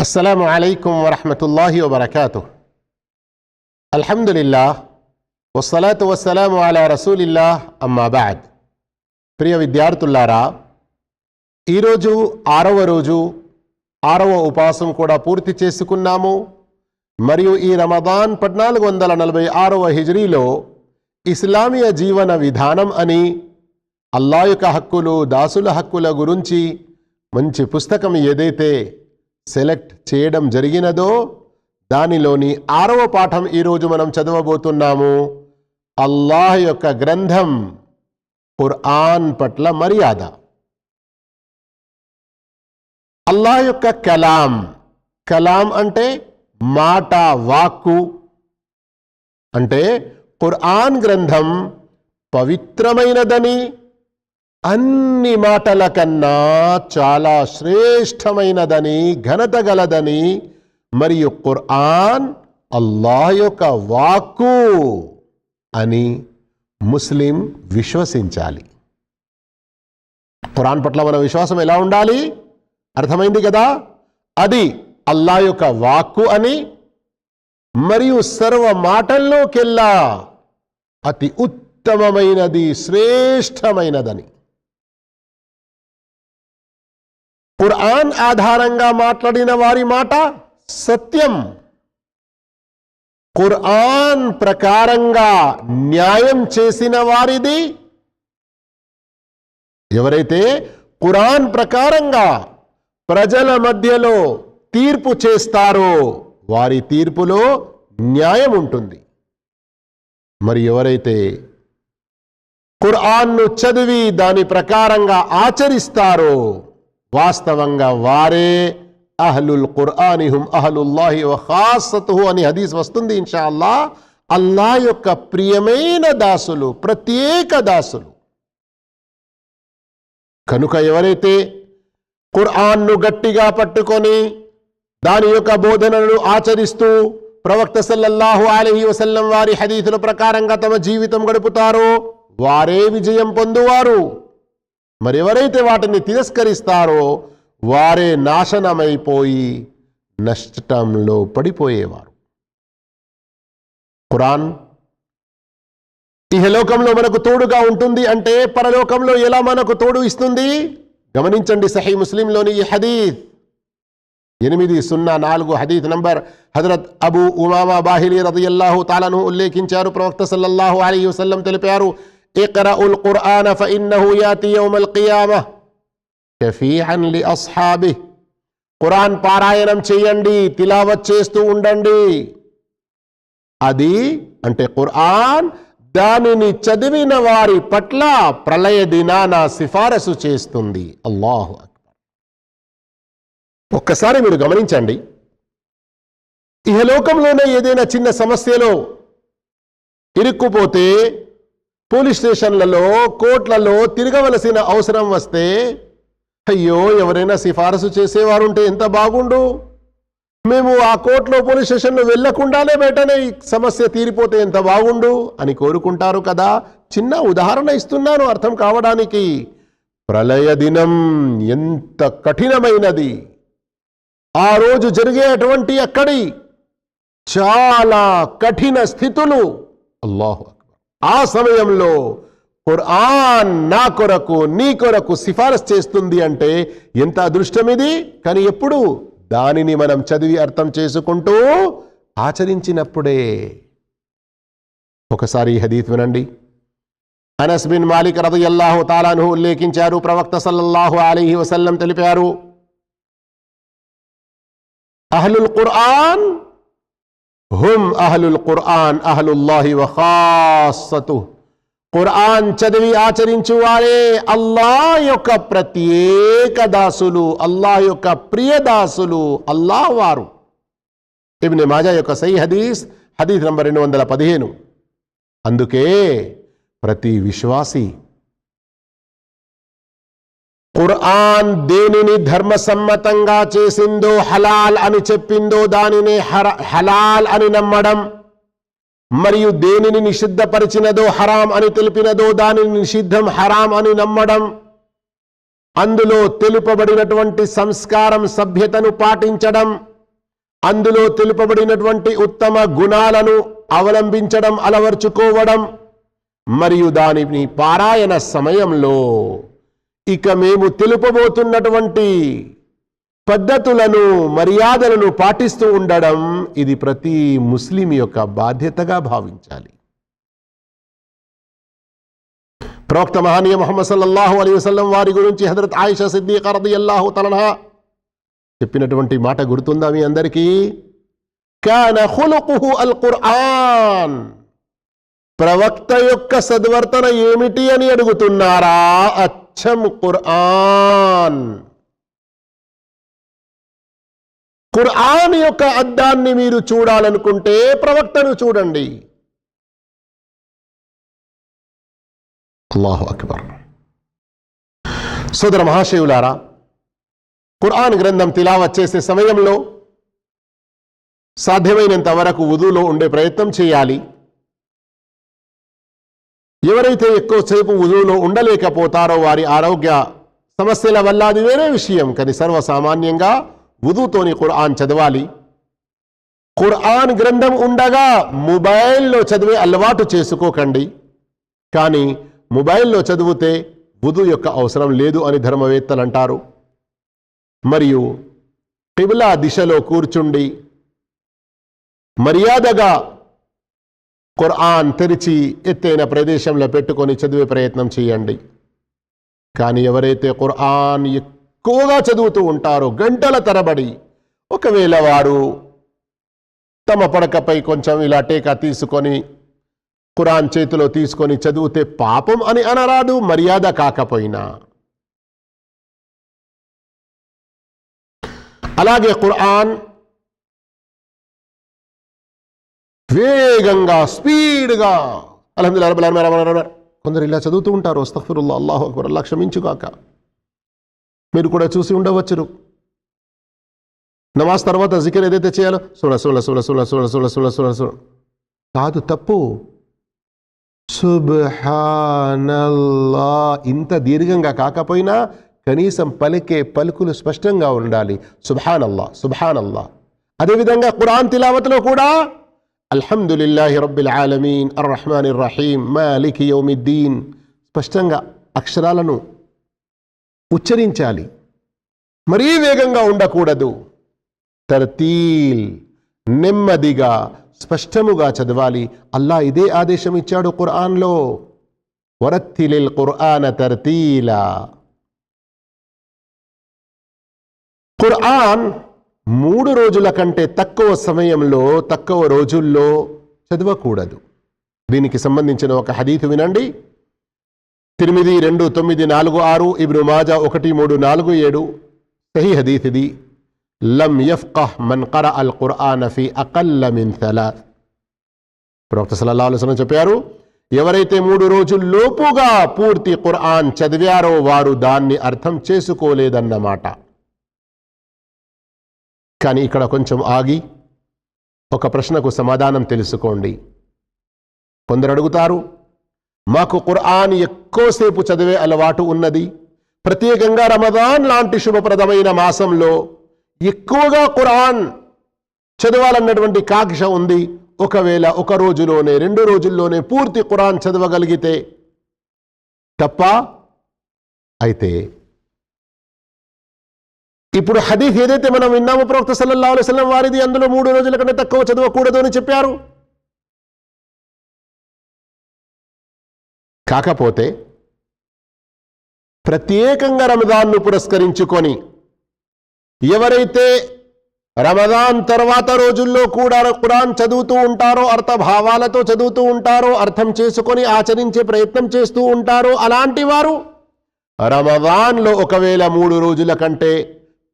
అస్సలం అయికు వరహమతుల్లాహి వబర్కాతు అల్హమ్దుల్లా వసలాత్ వసలాం అలా రసూలిల్లా అమ్మాబాద్ ప్రియ విద్యార్థులారా ఈరోజు ఆరవ రోజు ఆరవ ఉపాసం కూడా పూర్తి చేసుకున్నాము మరియు ఈ రమదాన్ పద్నాలుగు వందల నలభై ఆరవ హిజరీలో ఇస్లామీయ జీవన విధానం అని అల్లా యొక్క హక్కులు దాసుల హక్కుల గురించి మంచి పుస్తకం ఏదైతే సెలెక్ట్ చేయడం జరిగినదో దానిలోని ఆరవ పాఠం ఈరోజు మనం చదవబోతున్నాము. అల్లాహ్ యొక్క గ్రంథం ఖుర్ఆన్ పట్ల మర్యాద. అల్లాహ్ యొక్క కలాం. కలాం అంటే మాట వాక్కు. అంటే ఖుర్ఆన్ గ్రంథం పవిత్రమైనదని అన్ని మాటల కన్నా చాలా శ్రేష్టమైనదని ఘనత గలదని మరియు ఖుర్ఆన్ అల్లాహ్ యొక్క వాక్కు అని ముస్లిం విశ్వసించాలి. ఖురాన్ పట్ల మన విశ్వాసం ఎలా ఉండాలి? అర్థమైంది కదా? అది అల్లా యొక్క వాక్కు అని మరియు సర్వ మాటల్లోకెల్లా అతి ఉత్తమమైనది శ్రేష్టమైనదని. ఖురాన్ ఆధారంగా మాట్లాడిన వారి మాట సత్యం. ఖురాన్ ప్రకారంగా న్యాయం చేసిన వారిది ఎవరైతే ఖురాన్ ప్రకారంగా ప్రజల మధ్యలో తీర్పు చేస్తారో వారి తీర్పులో న్యాయం ఉంటుంది. మరి ఎవరైతే ఖురాన్ను చదివి దాని ప్రకారంగా ఆచరిస్తారో వాస్తవంగా వారే అహ్లుల్ ఖుర్ఆని హుమ్ అహ్లుల్లాహి వ ఖాసతుహు అని హదీస్ వస్తుంది ఇన్షాల్లా అల్లా యొక్క ప్రియమైన దాసులు ప్రత్యేక దాసులు. కనుక ఎవరైతే ఖుర్ఆన్ను గట్టిగా పట్టుకొని దాని యొక్క బోధనలను ఆచరిస్తూ ప్రవక్త సల్లల్లాహు అలహి వసల్లం వారి హదీతుల ప్రకారంగా తమ జీవితం గడుపుతారో వారే విజయం పొందువారు. మరి ఎవరైతే వాటిని తిరస్కరిస్తారో వారే నాశనమైపోయి నష్టంలో పడిపోయేవారు. ఖురాన్ ఇహలోకంలో మనకు తోడుగా ఉంటుంది అంటే పరలోకంలో ఎలా మనకు తోడు ఇస్తుంది? గమనించండి సహీ ముస్లింలోని ఈ హదీత్ ఎనిమిది సున్నా నాలుగు హదీత్ నంబర్ హజరత్ అబు ఉమామా బాహిలీ రజయల్లాహు తాలను ఉల్లేఖించారు. ప్రవక్త సల్లల్లాహు అలీ వసల్లం తెలిపారు اقرأوا القرآن فإنه يأتي يوم القيامة. شفيعا لأصحابه. అస్హాబి ఖురాన్ పారాయణం చేయండి తిలావత్ చేస్తూ ఉండండి అది అంటే ఖురాన్ దానిని చదివిన వారి పట్ల ప్రళయ దినాన సిఫారసు చేస్తుంది అల్లాహు అక్బర్ ఒక్కసారి మీరు గమనించండి ఇహలోకంలోనే ఏదైనా చిన్న సమస్యలో ఇరుక్కుపోతే పోలీస్ స్టేషన్లలో కోర్టులలో తిరగవలసిన అవసరం వస్తే అయ్యో ఎవరైనా సిఫారసు చేసేవారు ఉంటే ఎంత బాగుండు? మేము ఆ కోర్టులో పోలీస్ స్టేషన్లో వెళ్ళకుండానే వెంటనే ఈ సమస్య తీరిపోతే ఎంత బాగుండు? అని కోరుకుంటారు కదా. చిన్న ఉదాహరణ ఇస్తున్నాను అర్థం కావడానికి. ప్రళయ దినం ఎంత కఠినమైనది. ఆ రోజు జరిగేటువంటి అక్కడి చాలా కఠిన స్థితులు. అల్లాహు అక్బర్. ఆ సమయంలో ఖుర్ఆన్ నా కొరకు నీ కొరకు సిఫారసు చేస్తుంది అంటే ఎంత అదృష్టం ఇది? కానీ ఎప్పుడు? దానిని మనం చదివి అర్థం చేసుకుంటూ ఆచరించినప్పుడే. ఒకసారి హదీత్ వినండి. అనస్ బిన్ మాలిక్ రదయల్లాహు తాలాను ఉల్లేఖించారు ప్రవక్త సల్లల్లాహు అలీహి వసల్లం తెలిపారు. అహ్లుల్ ఖుర్ఆన్ హుమ్ అహలుల్ ఖుర్ఆన్ అహ్లుల్లాహి వఖాసతుహ్ ఖుర్ఆన్ చదివి ఆచరించు వారే అల్లా యొక్క ప్రత్యేక దాసులు అల్లాహ్ యొక్క ప్రియ దాసులు అల్లాహ్ వారు. ఇబ్ని మాజా యొక్క సై హదీస్ హదీస్ నంబర్ రెండు వందల పదిహేను. అందుకే ప్రతి విశ్వాసి ఖురాన్ దేనిని ధర్మసమ్మతంగా చేసిందో హలాల్ అని చెప్పిందో దానిని హర- హలాల్ అని నమ్మడం మరియు దేనిని నిషిద్ధపరిచినదో హరాం అని తెలిపినదో దానిని నిషిద్ధం హరాం అని నమ్మడం అందులో తెలుపబడినటువంటి సంస్కారం సభ్యతను పాటించడం అందులో తెలుపబడినటువంటి ఉత్తమ గుణాలను అవలంబించడం అలవర్చుకోవడం మరియు దానిని పారాయణ సమయంలో ఇక మేము తెలుపబోతున్నటువంటి పద్ధతులను మర్యాదలను పాటిస్తూ ఉండడం ఇది ప్రతి ముస్లిం యొక్క బాధ్యతగా భావించాలి. ప్రవక్త మహనీయ మొహమ్మద్ సల్లల్లాహు అలీ వసలం వారి గురించి హజరత్ ఆయిషా సిద్దీక రదియల్లాహు తలహా చెప్పినటువంటి మాట గుర్తుందా మీ అందరికీ? అల్ ఖుర్ఆన్ ప్రవక్త యొక్క సద్వర్తన ఏమిటి అని అడుగుతున్నారా? అచ్చం ఖుర్ఆన్ ఖుర్ఆన్ యొక్క అద్దాన్ని మీరు చూడాలనుకుంటే ప్రవక్తను చూడండి. అల్లాహు అక్బర్. సోదర మహాశివులారా ఖుర్ఆన్ గ్రంథం తిలావత్ చేసే సమయంలో సాధ్యమైనంత వరకు ఉదులో ఉండే ప్రయత్నం చేయాలి. ఎవరైతే ఎక్కువసేపు ఉదులో ఉండలేకపోతారో వారి ఆరోగ్య సమస్యల వల్ల అది వేరే విషయం. కానీ సర్వసామాన్యంగా ఉదుతోని ఖురాన్ చదవాలి. ఖురాన్ గ్రంథం ఉండగా మొబైల్లో చదివే అలవాటు చేసుకోకండి. కానీ మొబైల్లో చదివితే వుదు యొక్క అవసరం లేదు అని ధర్మవేత్తలు అంటారు. మరియు కిబిలా దిశలో కూర్చుండి మర్యాదగా ఖురాన్ తెరిచి ఎత్తైన ప్రదేశంలో పెట్టుకొని చదివే ప్రయత్నం చేయండి కానీ ఎవరైతే ఖురాన్ ఎక్కువగా చదువుతూ ఉంటారో గంటల తరబడి ఒకవేళ వారు తమ పడకపై కొంచెం ఇలా టేకా తీసుకొని ఖురాన్ చేతిలో తీసుకొని చదివితే పాపం అని అనరాదు మర్యాద కాకపోయినా. అలాగే ఖురాన్ వేగంగా స్పీడ్గా. అలహదుల్లా కొందరు ఇలా చదువుతూ ఉంటారు. వస్తఫరుల్లా అల్లాహు అక్బర్ అల్లా క్షమించుగాక మీరు కూడా చూసి ఉండవచ్చు నమాజ్ తర్వాత జికర్ ఏదైతే చేయాలో సుల సుల సుల సుల సుల సుల సుల సుల సుల కాదు తప్పు. సుబ్హానల్లా ఇంత దీర్ఘంగా కాకపోయినా కనీసం పలికే పలుకులు స్పష్టంగా ఉండాలి. సుబ్హానల్లా సుబ్హానల్లా అదేవిధంగా ఖురాన్ తిలావతిలో కూడా అల్హమ్దులిల్లాహి రబ్బిల్ ఆలమీన్ అర్ రహమాన్ రహీం మాలిక్ యౌమిద్దీన్. స్పష్టంగా అక్షరాలను ఉచ్చరించాలి. మరీ వేగంగా ఉండకూడదు. తర్తీల్ నెమ్మదిగా స్పష్టముగా చదవాలి. అల్లా ఇదే ఆదేశం ఇచ్చాడు ఖుర్ఆన్లో వరత్తిలిల్ ఖుర్ఆన తర్తీలా. ఖుర్ఆన్ మూడు రోజుల కంటే తక్కువ సమయంలో తక్కువ రోజుల్లో చదవకూడదు. దీనికి సంబంధించిన ఒక హదీతు వినండి. తిరిమిది రెండు తొమ్మిది నాలుగు ఆరు ఇబ్ను మాజా ఒకటి మూడు నాలుగు ఏడు. సహీ హదీత్ ఇది లమ్ యఫ్కహ్ మన్ కర అల్ ఖుర్ఆన్ ఫీ అకల్ల మిన్ థలాత్. ప్రవక్త సల్లల్లాహు అలైహి వసల్లం చెప్పారు ఎవరైతే మూడు రోజుల్లోపుగా పూర్తి ఖుర్ఆన్ చదివారో వారు దాన్ని అర్థం చేసుకోలేదన్నమాట. కానీ ఇక్కడ కొంచెం ఆగి ఒక ప్రశ్నకు సమాధానం తెలుసుకోండి. కొందరు అడుగుతారు మాకు ఖుర్ఆన్ ఎక్కువసేపు చదివే అలవాటు ఉన్నది. ప్రత్యేకంగా రమదాన్ లాంటి శుభప్రదమైన మాసంలో ఎక్కువగా ఖురాన్ చదవాలన్నటువంటి కాక్ష ఉంది. ఒకవేళ ఒక రోజులోనే రెండు రోజుల్లోనే పూర్తి ఖురాన్ చదవగలిగితే తప్ప అయితే ఇప్పుడు హదీఫ్ ఏదైతే మనం విన్నామో ప్రవక్త సల్లల్లా అలైస్లం వారిది అందులో మూడు రోజుల కంటే తక్కువ చదవకూడదు అని చెప్పారు. కాకపోతే ప్రత్యేకంగా రమదాన్ను పురస్కరించుకొని ఎవరైతే రమదాన్ తర్వాత రోజుల్లో కూడా ఖురాన్ చదువుతూ ఉంటారో అర్థభావాలతో చదువుతూ ఉంటారో అర్థం చేసుకొని ఆచరించే ప్రయత్నం చేస్తూ ఉంటారో అలాంటి వారు రమదాన్లో ఒకవేళ మూడు రోజుల కంటే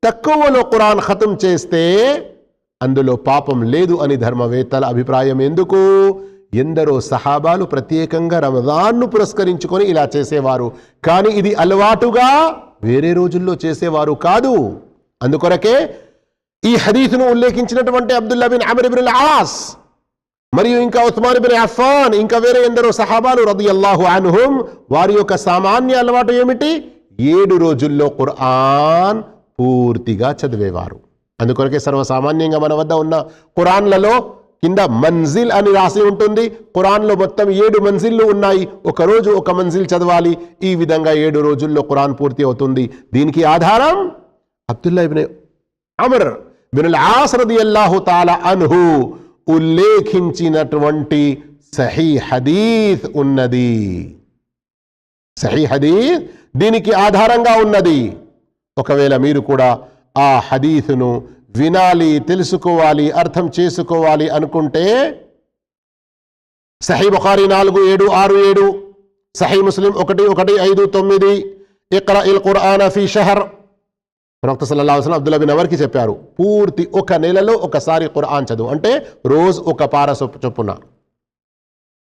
తక్కువలో ఖురాన్ ఖతం చేస్తే అందులో పాపం లేదు అని ధర్మవేత్తల అభిప్రాయం ఎందుకు? ఎందరో సహాబాలు ప్రత్యేకంగా రమదాన్ను పురస్కరించుకొని ఇలా చేసేవారు. కానీ ఇది అలవాటుగా వేరే రోజుల్లో చేసేవారు కాదు. అందుకొరకే ఈ హదీసును ఉల్లేఖించినటువంటి అబ్దుల్లా బిన్ అమర్ ఆస్ మరియు ఇంకా ఉస్మాన్ బిన్ అఫాన్ ఇంకా వేరే ఎందరో సహాబాలు రదియల్లాహు అనుహుం వారి యొక్క సామాన్య అలవాటు ఏమిటి? ఏడు రోజుల్లో ఖుర్ఆన్ పూర్తిగా చదివేవారు. అందుకొరకే సర్వసామాన్యంగా మన వద్ద ఉన్న కురాన్లలో కింద మంజిల్ అని రాసి ఉంటుంది. కురాన్లో మొత్తం ఏడు మంజిల్లు ఉన్నాయి. ఒకరోజు ఒక మంజిల్ చదవాలి. ఈ విధంగా ఏడు రోజుల్లో ఖురాన్ పూర్తి అవుతుంది. దీనికి ఆధారం Abdullah ibn Amr bin Aas రదియల్లాహు అన్హు ఉల్లేఖించినటువంటి సహీ హదీత్ ఉన్నది. సహీ హదీత్ దీనికి ఆధారంగా ఉన్నది. ఒకవేళ మీరు కూడా ఆ హదీసును వినాలి తెలుసుకోవాలి అర్థం చేసుకోవాలి అనుకుంటే సహీ బుఖారి నాలుగు ఏడు ఆరు ఏడు సహీ ముస్లిం ఒకటి ఒకటి ఐదు తొమ్మిది ఇక్రా ఇల్ ఖురాన్ ఫీ షహర్. ప్రవక్త సల్లా వసలం వసల్లం అబ్దుల్లా బిన్ అవర్కి చెప్పారు పూర్తి ఒక నెలలో ఒకసారి ఖురాన్ చదువు అంటే రోజు ఒక పార చొప్పున.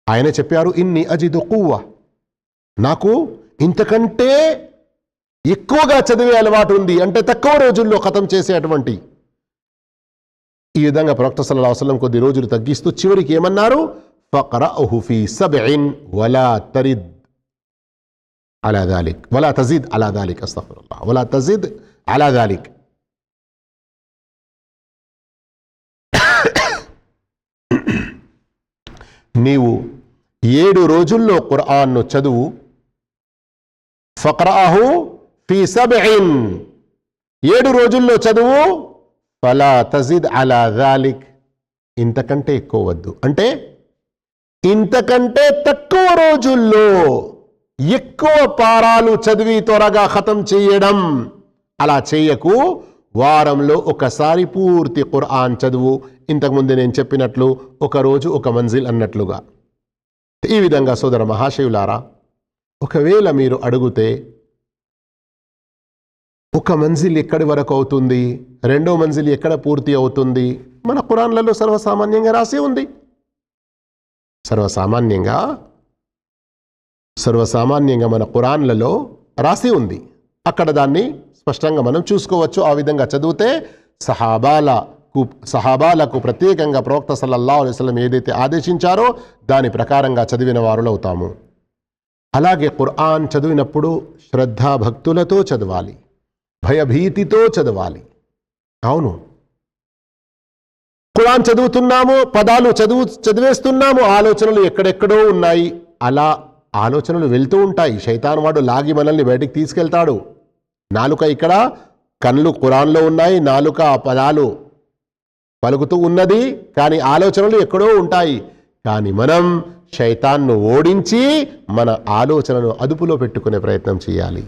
ఆయన చెప్పారు ఇన్ని అజిదు కువ్వ. నాకు ఇంతకంటే ఎక్కువగా చదివే అలవాటు ఉంది అంటే తక్కువ రోజుల్లో ఖతం చేసేటువంటి. ఈ విధంగా ప్రవక్త సల్లల్లాహు అలైహి కొద్ది రోజులు తగ్గిస్తూ చివరికి ఏమన్నారు? ఫక్రఅహు ఫీ సబ్ఇన్ వలా తరిద్ అలా దాలిక్. వలా అలా దాలిక్ వలా అలా దాలిక్. నీవు ఏడు రోజుల్లో ఖురాన్ను చదువు. ఫక్రాహు ఫీ సబ్ఇన్ ఏడు రోజుల్లో చదువు ఫలా తజిద్ అలా దాలిక్ ఇంతకంటే ఎక్కువ వద్దు. అంటే ఇంతకంటే తక్కువ రోజుల్లో ఎక్కువ పారాలు చదివి త్వరగా ఖతం చేయడం. అలా చేయకు. వారంలో ఒకసారి పూర్తి ఖురాన్ చదువు. ఇంతకుముందు నేను చెప్పినట్లు ఒక రోజు ఒక మంజిల్ అన్నట్లుగా. ఈ విధంగా సోదర మహాశివులారా ఒకవేళ మీరు అడిగితే ఒక మంజిల్ ఎక్కడి వరకు అవుతుంది? రెండో మంజిల్ ఎక్కడ పూర్తి అవుతుంది? మన ఖురాన్లలో సర్వసామాన్యంగా రాసి ఉంది. సర్వసామాన్యంగా? సర్వసామాన్యంగా మన ఖురాన్లలో రాసి ఉంది. అక్కడ దాన్ని స్పష్టంగా మనం చూసుకోవచ్చు. ఆ విధంగా చదివితే సహాబాలకు సహాబాలకు ప్రత్యేకంగా ప్రవక్త సల్లల్లా అలైస్లం ఏదైతే ఆదేశించారో దాని ప్రకారంగా చదివిన వారులు అవుతాము. అలాగే ఖురాన్ చదివినప్పుడు శ్రద్ధాభక్తులతో చదవాలి. భయభీతితో చదవాలి. అవును. కురాన్ చదువుతున్నాము పదాలు చదువు చదివేస్తున్నాము ఆలోచనలు ఎక్కడెక్కడో ఉన్నాయి. అలా ఆలోచనలు వెళ్తూ ఉంటాయి. శైతాన్ వాడు లాగి మనల్ని బయటికి తీసుకెళ్తాడు. నాలుక ఇక్కడ కళ్ళు కురాన్లో ఉన్నాయి నాలుక పదాలు పలుకుతూ ఉన్నది కానీ ఆలోచనలు ఎక్కడో ఉంటాయి. కానీ మనం శైతాన్ను ఓడించి మన ఆలోచనను అదుపులో పెట్టుకునే ప్రయత్నం చేయాలి.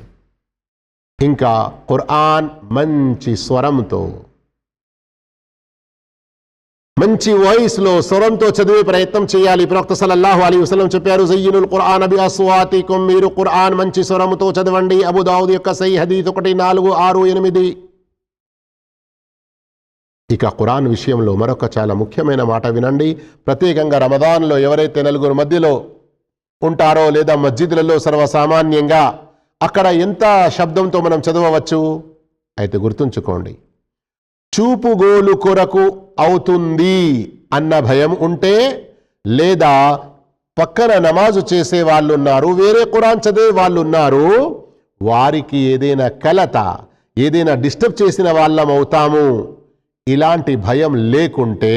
ఇంకా ఖురాన్ మంచి స్వరంతో. మంచి వాయిస్లో స్వరంతో చదివే ప్రయత్నం చేయాలి. ప్రవక్త సల్లల్లాహు అలీ వసలం చెప్పారు జయ్యినుల్ ఖురాన్ అబి అస్వాతికుం మీరు ఖురాన్ మంచి స్వరంతో చదవండి. అబుదావుద్ యొక్క సై హదీత్ ఒకటి నాలుగు ఆరు ఎనిమిది. ఇక ఖురాన్ విషయంలో మరొక చాలా ముఖ్యమైన మాట వినండి. ప్రత్యేకంగా రమదాన్లో ఎవరైతే నలుగురు మధ్యలో ఉంటారో లేదా మస్జిద్లలో సర్వసామాన్యంగా అక్కడ ఎంత శబ్దంతో మనం చదవవచ్చు? అయితే గుర్తుంచుకోండి. చూపుగోలు కొరకు అవుతుంది అన్న భయం ఉంటే లేదా పక్కన నమాజు చేసే వాళ్ళు ఉన్నారు వేరే కురాన్ చదివే వాళ్ళు ఉన్నారు వారికి ఏదైనా కలత ఏదైనా డిస్టర్బ్ చేసిన వాళ్ళం అవుతాము. ఇలాంటి భయం లేకుంటే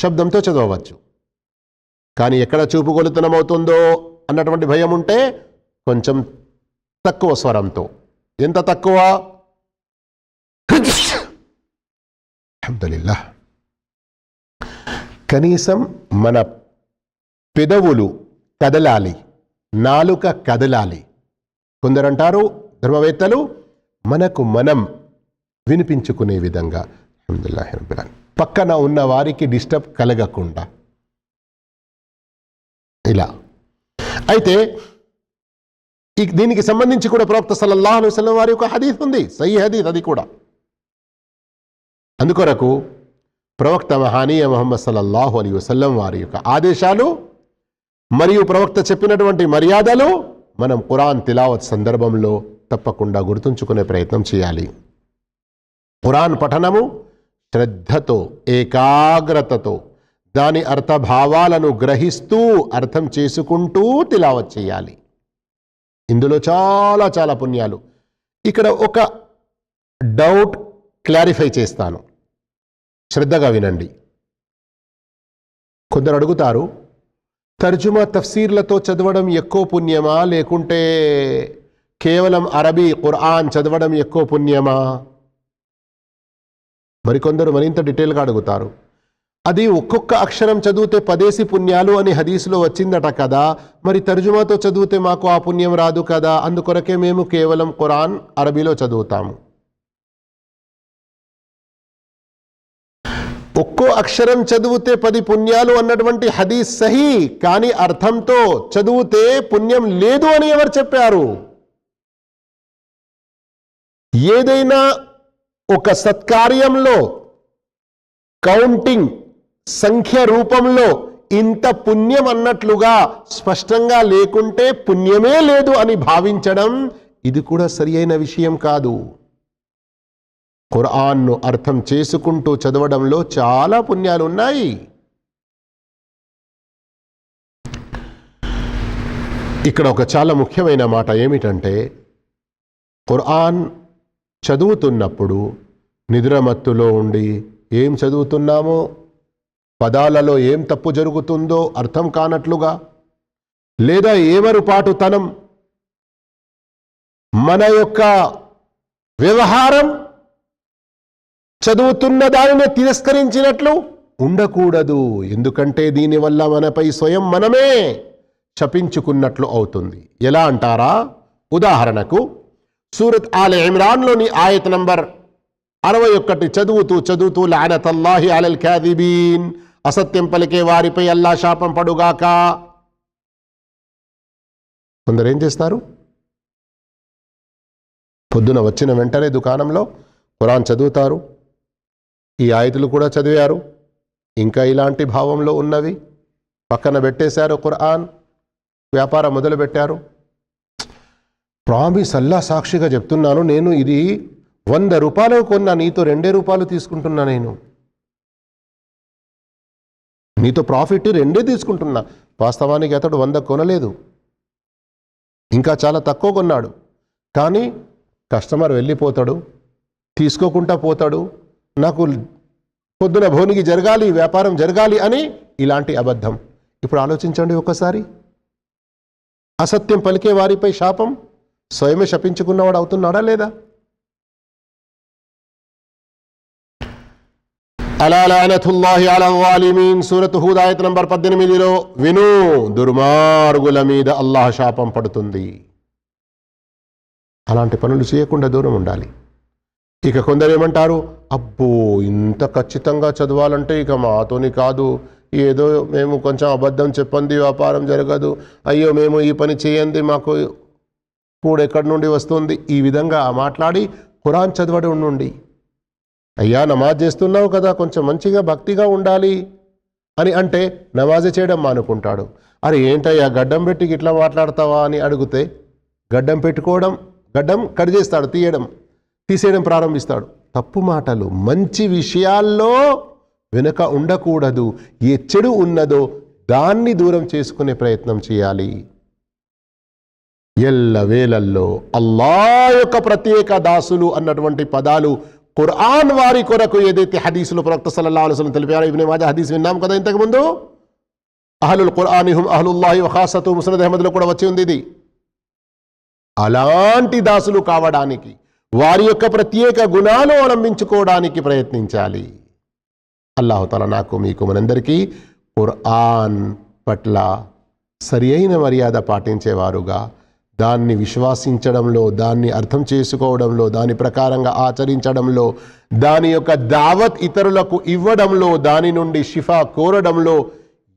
శబ్దంతో చదవవచ్చు. కానీ ఎక్కడ చూపుగొలుతనం అవుతుందో అన్నటువంటి భయం ఉంటే కొంచెం తక్కువ స్వరంతో. ఎంత తక్కువ? అల్హమ్దులిల్లాహ్ కనీసం మన పెదవులు కదలాలి నాలుక కదలాలి. కొందరంటారు ధర్మవేత్తలు మనకు మనం వినిపించుకునే విధంగా. అల్హమ్దులిల్లాహి పక్కన ఉన్న వారికి డిస్టర్బ్ కలగకుండా. ఇలా. అయితే ఈ దీనికి సంబంధించి కూడా ప్రవక్త సల్లల్లాహు అలైహి వసల్లం వారి యొక్క హదీఫ్ ఉంది. సహీ హదీఫ్ అది కూడా. అందుకొరకు ప్రవక్త మహానీయ మొహమ్మద్ సల్లల్లాహు అలీ వసల్లం వారి యొక్క ఆదేశాలు మరియు ప్రవక్త చెప్పినటువంటి మర్యాదలు మనం ఖురాన్ తిలావత్ సందర్భంలో తప్పకుండా గుర్తుంచుకునే ప్రయత్నం చేయాలి. ఖురాన్ పఠనము శ్రద్ధతో ఏకాగ్రతతో దాని అర్థభావాలను గ్రహిస్తూ అర్థం చేసుకుంటూ తిలావత్ చేయాలి. ఇందులో చాలా చాలా పుణ్యాలు. ఇక్కడ ఒక డౌట్ క్లారిఫై చేస్తాను. శ్రద్ధగా వినండి. కొందరు అడుగుతారు తర్జుమా తఫ్సీర్లతో చదవడం ఎక్కువ పుణ్యమా? లేకుంటే కేవలం అరబీ ఖురాన్ చదవడం ఎక్కువ పుణ్యమా? మరికొందరు మరింత డీటెయిల్గా అడుగుతారు అది ఒక్కొక్క అక్షరం చదివితే పదేసి పుణ్యాలు అని హదీసులో వచ్చిందట కదా. మరి తర్జుమాతో చదివితే మాకు ఆ పుణ్యం రాదు కదా. అందుకొరకే మేము కేవలం ఖురాన్ అరబీలో చదువుతాము. ఒక్కో అక్షరం చదివితే పది పుణ్యాలు అన్నటువంటి హదీస్ సహీ కానీ అర్థంతో చదివితే పుణ్యం లేదు అని ఎవరు చెప్పారు? ఏదైనా ఒక సత్కార్యంలో కౌంటింగ్ సంఖ్య రూపంలో ఇంత పుణ్యం అన్నట్లుగా స్పష్టంగా లేకుంటే పుణ్యమే లేదు అని భావించడం ఇది కూడా సరి అయిన విషయం కాదు. ఖురాన్ను అర్థం చేసుకుంటూ చదవడంలో చాలా పుణ్యాలు ఉన్నాయి. ఇక్కడ ఒక చాలా ముఖ్యమైన మాట ఏమిటంటే ఖురాన్ చదువుతున్నప్పుడు నిద్రమత్తులో ఉండి ఏం చదువుతున్నామో? పదాలలో ఏం తప్పు జరుగుతుందో అర్థం కానట్లుగా లేదా ఏమరుపాటుతనం మన యొక్క వ్యవహారం చదువుతున్న దానిని తిరస్కరించినట్లు ఉండకూడదు. ఎందుకంటే దీనివల్ల మనపై స్వయం మనమే శపించుకున్నట్లు అవుతుంది. ఎలా అంటారా? ఉదాహరణకు సూరత్ ఆల్ ఇమ్రాన్లోని ఆయత నంబర్ అరవై ఒక్కటి చదువుతూ చదువుతూ లానతల్లాహి అలల్ క్యాదిబీన్ అసత్యం పలికే వారిపై అల్లా శాపం పడుగాక. కొందరు ఏం చేస్తారు? పొద్దున వచ్చిన వెంటనే దుకాణంలో ఖురాన్ చదువుతారు ఈ ఆయతులు కూడా చదివారు. ఇంకా ఇలాంటి భావంలో ఉన్నవి పక్కన పెట్టేశారు ఖురాన్ వ్యాపారం మొదలుపెట్టారు. ప్రామిస్ అల్లా సాక్షిగా చెప్తున్నాను నేను ఇది వంద రూపాయలు కొన్నా నీతో రెండే రూపాయలు తీసుకుంటున్నా నేను. నీతో ప్రాఫిట్ రెండే తీసుకుంటున్నా. వాస్తవానికి అతడు వంద కొనలేదు. ఇంకా చాలా తక్కువ కొన్నాడు. కానీ కస్టమర్ వెళ్ళిపోతాడు తీసుకోకుండా పోతాడు. నాకు పొద్దున భోనికి జరగాలి వ్యాపారం జరగాలి అని ఇలాంటి అబద్ధం. ఇప్పుడు ఆలోచించండి ఒకసారి అసత్యం పలికే వారిపై శాపం స్వయమే శపించుకున్నవాడు అవుతున్నాడా లేదా? అలా లానతుల్లాహి అలా వాలిమీన్. సూరత్ హూద్ నంబర్ పద్దెనిమిదిలో విను దుర్మార్గుల మీద అల్లాహ్ శాపం పడుతుంది. అలాంటి పనులు చేయకుండా దూరం ఉండాలి. ఇక కొందరు ఏమంటారు అబ్బో ఇంత ఖచ్చితంగా చదవాలంటే ఇక మాతోని కాదు. ఏదో మేము కొంచెం అబద్ధం చెప్పండి వ్యాపారం జరగదు. అయ్యో మేము ఈ పని చేయండి మాకు కూడా ఎక్కడి నుండి వస్తుంది? ఈ విధంగా మాట్లాడి ఖురాన్ చదవడం నుండి. అయ్యా నమాజ్ చేస్తున్నావు కదా కొంచెం మంచిగా భక్తిగా ఉండాలి అని అంటే నమాజ్ చేయడం మానుకుంటాడు. అరే ఏంటయ్యా గడ్డం పెట్టి ఇట్లా మాట్లాడతావా అని అడిగితే గడ్డం పెట్టుకోవడం గడ్డం కట్ చేస్తాడు తీయడం తీసేయడం ప్రారంభిస్తాడు. తప్పు మాటలు మంచి విషయాల్లో వెనుక ఉండకూడదు. ఏ చెడు ఉన్నదో దాన్ని దూరం చేసుకునే ప్రయత్నం చేయాలి. ఎల్ల వేలల్లో అల్లా యొక్క ప్రత్యేక దాసులు అన్నటువంటి పదాలు ఖురాన్ వారి కొరకు ఏదైతే హదీసులు ప్రవక్త సల్లా అలైహి తెలిపారో ఇబ్నే మాజా హదీస్ విన్నాం కదా ఇంతకుముందు అహలుల్ ఖురాన్ అహలుల్లాహి వఖాసతు ముస్నద్ అహ్మద్లో కూడా వచ్చి ఉంది ఇది అలాంటి దాసులు కావడానికి వారి యొక్క ప్రత్యేక గుణాలు అవలంబించుకోవడానికి ప్రయత్నించాలి అల్లాహుతాల నాకు మీకు మనందరికీ ఖురాన్ పట్ల సరి అయిన మర్యాద పాటించేవారుగా దాన్ని విశ్వాసించడంలో దాన్ని అర్థం చేసుకోవడంలో దాని ప్రకారంగా ఆచరించడంలో దాని యొక్క దావత్ ఇతరులకు ఇవ్వడంలో దాని నుండి షిఫా కోరడంలో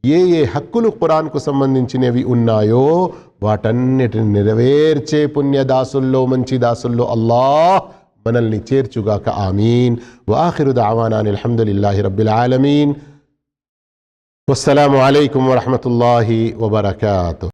ఏ ఏ హక్కులు ఖురాన్కు సంబంధించినవి ఉన్నాయో వాటన్నిటిని నెరవేర్చే పుణ్యదాసుల్లో మంచి దాసుల్లో అల్లాహ్ మనల్ని చేర్చుగాక. ఆమీన్. వాఖిరు దావానాని అల్హమ్దులిల్లాహి రబ్బిల్ ఆలమీన్ అస్సలం అలైకుం వరహమతుల్లాహి వబర్కాతు